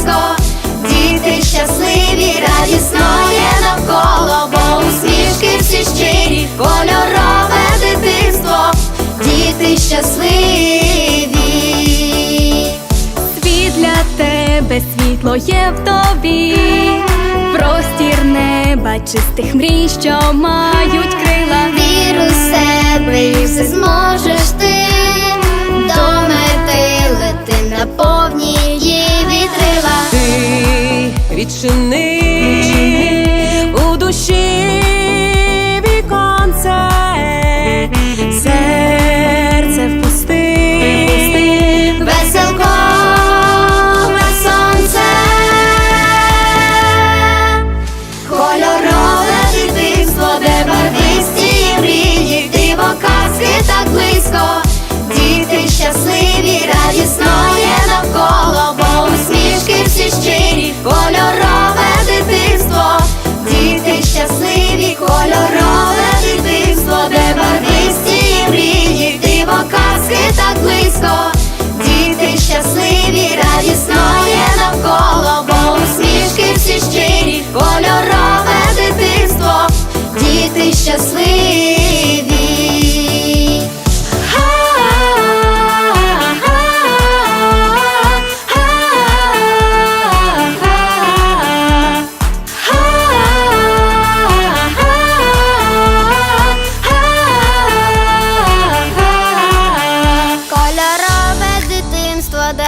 Близько, діти щасливі, радісно є навколо, бо усмішки всі щирі, кольорове дитинство, діти щасливі. Світ для тебе, світло є в тобі, простір неба, чистих мрій, що мають